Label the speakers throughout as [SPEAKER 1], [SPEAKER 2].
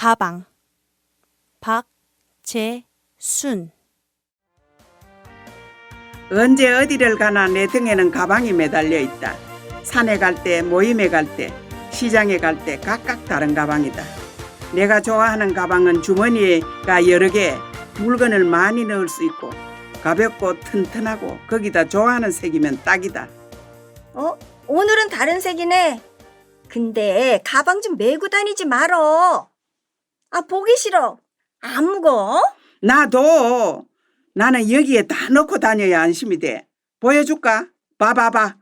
[SPEAKER 1] 가방 박재순
[SPEAKER 2] 언제 어디를 가나 내 등에는 가방이 매달려 있다. 산에 갈 때, 모임에 갈 때, 시장에 갈 때 각각 다른 가방이다. 내가 좋아하는 가방은 주머니가 여러 개, 물건을 많이 넣을 수 있고 가볍고 튼튼하고 거기다 좋아하는 색이면 딱이다.
[SPEAKER 3] 어? 오늘은 다른 색이네. 근데 가방 좀 메고 다니지 말어. 아, 보기 싫어. 안 무거워?
[SPEAKER 2] 나도 나는 여기에 다 넣고 다녀야 안심이 돼. 보여줄까? 봐봐봐.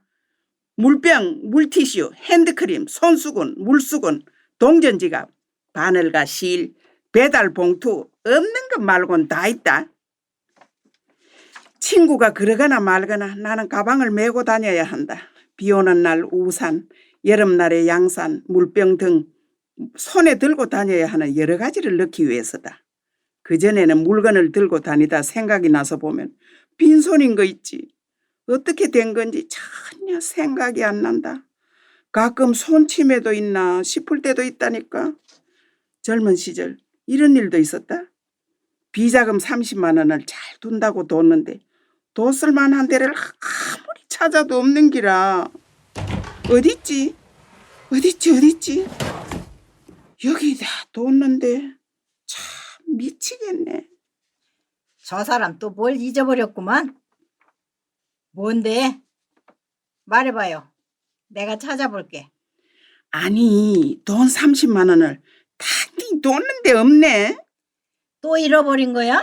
[SPEAKER 2] 물병, 물티슈, 핸드크림, 손수건, 물수건, 동전지갑, 바늘과 실, 배달 봉투 없는 것 말곤 다 있다. 친구가 그러거나 말거나 나는 가방을 메고 다녀야 한다. 비 오는 날 우산, 여름날에 양산, 물병 등 손에 들고 다녀야 하는 여러 가지를 넣기 위해서다. 그전에는 물건을 들고 다니다 생각이 나서 보면 빈손인 거 있지. 어떻게 된 건지 전혀 생각이 안 난다. 가끔 손침에도 있나 싶을 때도 있다니까. 젊은 시절 이런 일도 있었다. 비자금 30만 원을 잘 둔다고 뒀는데 뒀을 만한 데를 아무리 찾아도 없는 기라. 어딨지? 어딨지 어딨지? 여기다 뒀는데 참 미치겠네.
[SPEAKER 4] 저 사람 또 뭘 잊어버렸구만. 뭔데? 말해봐요. 내가 찾아볼게.
[SPEAKER 2] 아니 돈 30만 원을 다니 뒀는데 없네.
[SPEAKER 4] 또 잃어버린 거야?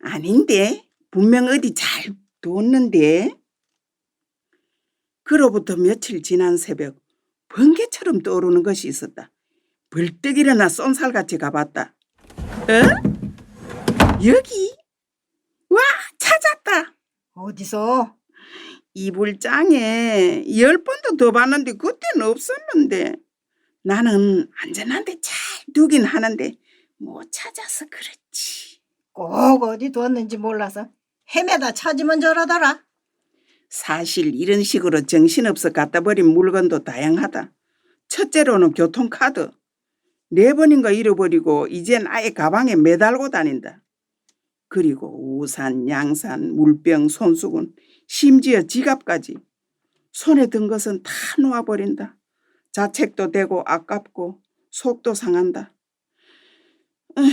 [SPEAKER 2] 아닌데 분명 어디 잘 뒀는데. 그로부터 며칠 지난 새벽 번개처럼 떠오르는 것이 있었다. 벌떡 일어나 쏜살같이 가봤다. 어? 여기? 와 찾았다.
[SPEAKER 4] 어디서?
[SPEAKER 2] 이불장에 열 번도 더 봤는데 그때는 없었는데 나는 안전한데 잘 두긴 하는데 못 찾아서 그렇지.
[SPEAKER 4] 꼭 어디 뒀는지 몰라서 헤매다 찾으면 저러더라.
[SPEAKER 2] 사실 이런 식으로 정신없어 갖다 버린 물건도 다양하다. 첫째로는 교통카드. 네 번인가 잃어버리고 이젠 아예 가방에 매달고 다닌다. 그리고 우산, 양산, 물병, 손수건, 심지어 지갑까지. 손에 든 것은 다 놓아버린다. 자책도 되고 아깝고 속도 상한다. 아휴,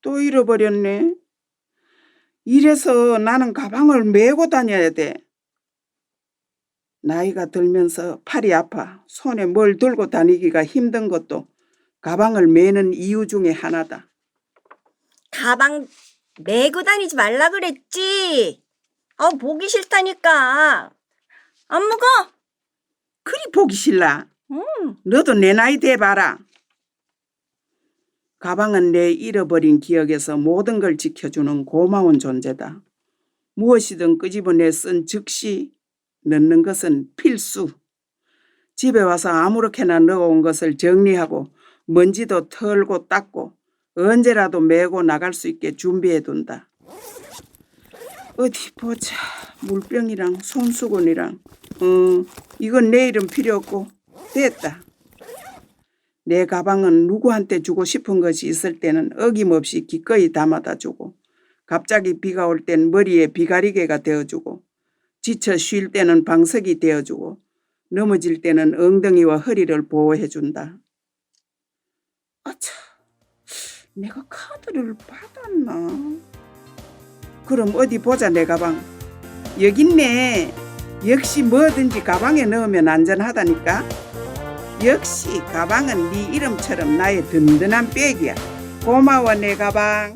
[SPEAKER 2] 또 잃어버렸네. 이래서 나는 가방을 메고 다녀야 돼. 나이가 들면서 팔이 아파 손에 뭘 들고 다니기가 힘든 것도 가방을 메는 이유 중에 하나다.
[SPEAKER 3] 가방 메고 다니지 말라 그랬지. 아, 보기 싫다니까. 안 무거워.
[SPEAKER 2] 그리 보기 싫라.
[SPEAKER 3] 음.
[SPEAKER 2] 너도 내 나이 돼봐라. 가방은 내 잃어버린 기억에서 모든 걸 지켜주는 고마운 존재다. 무엇이든 끄집어내 쓴 즉시 넣는 것은 필수. 집에 와서 아무렇게나 넣어온 것을 정리하고 먼지도 털고 닦고 언제라도 메고 나갈 수 있게 준비해 둔다. 어디 보자. 물병이랑 손수건이랑 어, 이건 내일은 필요 없고 됐다. 내 가방은 누구한테 주고 싶은 것이 있을 때는 어김없이 기꺼이 담아다 주고 갑자기 비가 올 땐 머리에 비가리개가 되어주고 지쳐 쉴 때는 방석이 되어주고 넘어질 때는 엉덩이와 허리를 보호해준다. 아차, 내가 카드를 받았나? 그럼 어디 보자 내 가방. 여기 있네. 역시 뭐든지 가방에 넣으면 안전하다니까. 역시 가방은 네 이름처럼 나의 든든한 백이야. 고마워 내 가방.